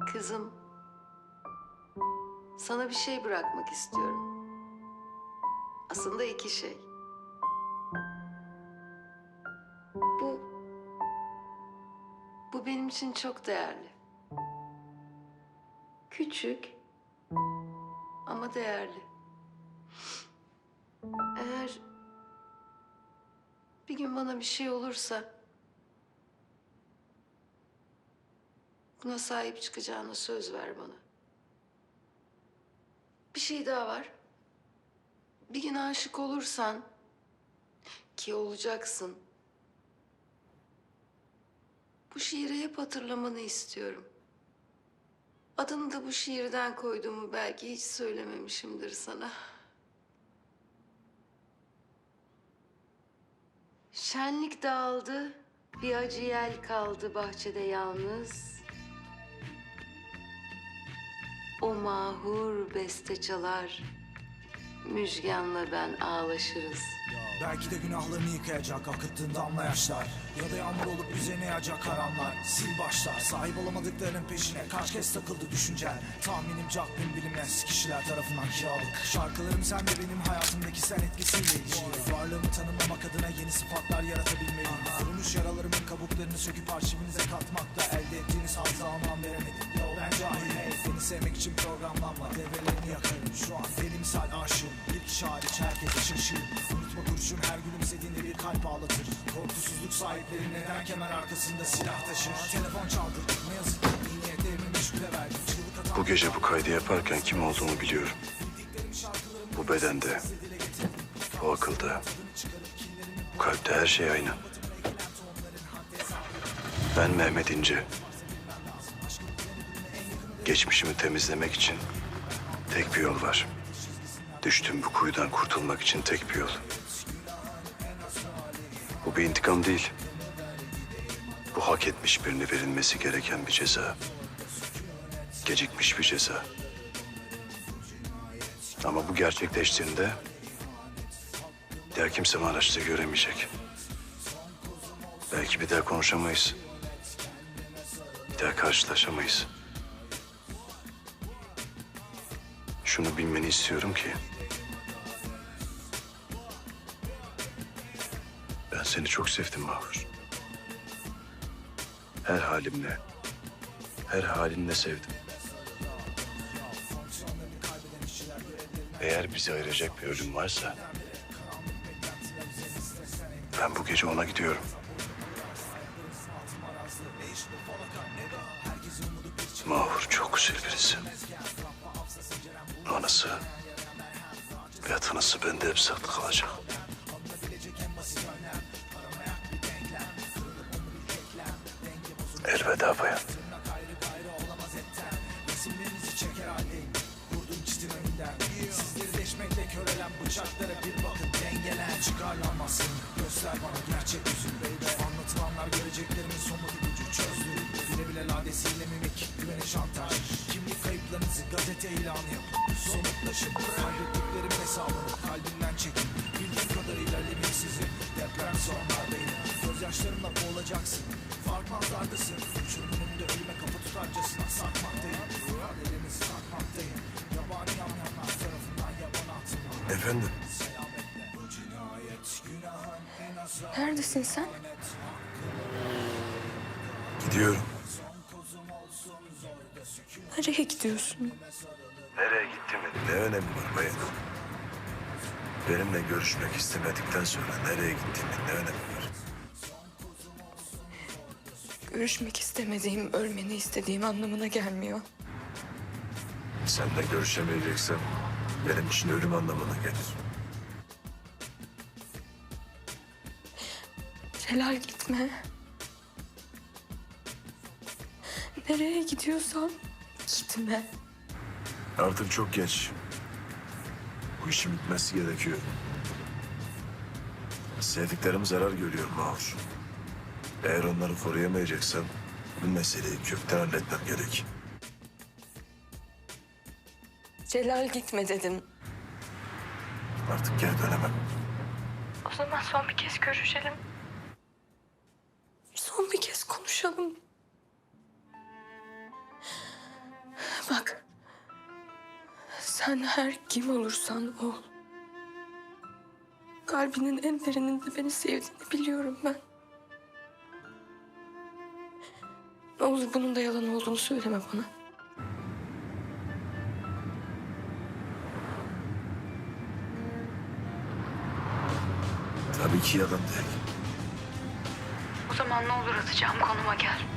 Kızım, sana bir şey bırakmak istiyorum. Aslında iki şey. Bu, bu benim için çok değerli. Küçük ama değerli. Eğer bir gün bana bir şey olursa buna sahip çıkacağına söz ver bana. Bir şey daha var. Bir gün aşık olursan ki olacaksın. Bu şiiri hep hatırlamanı istiyorum. Adını da bu şiirden koyduğumu belki hiç söylememişimdir sana. Şenlik dağıldı, bir acı yel kaldı bahçede yalnız. O mahur beste çalar, müjganla ben ağlaşırız. Belki de günahlarını yıkayacak akıttığın damla yaşlar. Ya da yağmur olup üzerine yağacak karanlar. Sil başlar sahip olamadıklarının peşine. Kaç kez takıldı düşüncen. Tahminim cakbim bilinmez kişiler tarafından kiralık. Şarkılarım sen de benim hayatımdaki sen etkisiyle Varlığımı tanımlamak adına yeni sıfatlar yaratabilmeliyim. Kurumuş yaralarımın kabuklarını söküp arşivinize katmakla Elde ettiğiniz hazzı anlam veremedim sevmek için programlanma. Devrelerini yakarım. Şu an misal aşığım. Bir kişi hariç herkese şaşırım Unutma kurşun her gülümsediğinde bir kalp ağlatır. Korkusuzluk sahipleri neden kemer arkasında silah taşır? Telefon çaldı. Ne yazık ki iyi niyetle evrilmiş bile verdim Bu gece bu kaydı yaparken kim olduğumu biliyorum. Bu bedende, bu akılda, bu kalpte her şey aynı. Ben Mehmet İnce. Geçmişimi temizlemek için tek bir yol var. Düştüğüm bu kuyudan kurtulmak için tek bir yol. Bu bir intikam değil. Bu hak etmiş birine verilmesi gereken bir ceza. Gecikmiş bir ceza. Ama bu gerçekleştiğinde diğer kimse Maraş'ta göremeyecek. Belki bir daha konuşamayız. Bir daha karşılaşamayız. Şunu bilmeni istiyorum ki... Ben seni çok sevdim Mahur. Her halimle, her halinle sevdim. Eğer bizi ayıracak bir ölüm varsa... Ben bu gece ona gidiyorum. Mahur çok güzel birisi. Anası ve tanısı bende hep saklı kalacak. Elveda bayan. Bıçaklara bir bakın dengelen Çıkarlanmasın göster bana gerçek yüzün baby Anlatılanlar göreceklerimin somut ipucu çözdü Bile bile ladesiyle mimik güvene şantaj Kimlik kayıplarınızı gazete ilanı yapın Somutlaşın kaybettiklerimin hesabını kalbimden çekin Bildiğim kadarıyla liminsizim deprem sonlardayım Gözyaşlarımla boğulacaksın Farkmazlardasın Uçurumun önünde ölüme kapı tutarcasına sarkmaktayım Kaderinizi sarkmaktayım Yabani yamyamlar tarafından yaban atılma Efendim? Bu cinayet günahın en azı Neredesin sen? Gidiyorum. Nereye gidiyorsun? Nereye gittiğimin ne önemi var bayan? Benimle görüşmek istemedikten sonra nereye gittiğimin ne önemi var? Görüşmek istemediğim, ölmeni istediğim anlamına gelmiyor. Seninle görüşemeyeceksem benim için ölüm anlamına gelir. Celal gitme. Nereye gidiyorsan gitme. Artık çok geç. Bu işin bitmesi gerekiyor. Sevdiklerim zarar görüyor Mahur. Eğer onları koruyamayacaksam bu meseleyi kökten halletmem gerek. Celal gitme dedim. Artık geri dönemem. O zaman son bir kez görüşelim. Son bir kez konuşalım. Sen her kim olursan ol. Kalbinin en derininde beni sevdiğini biliyorum ben. Ne olur bunun da yalan olduğunu söyleme bana. Tabii ki yalan değil. O zaman ne olur atacağım konuma gel.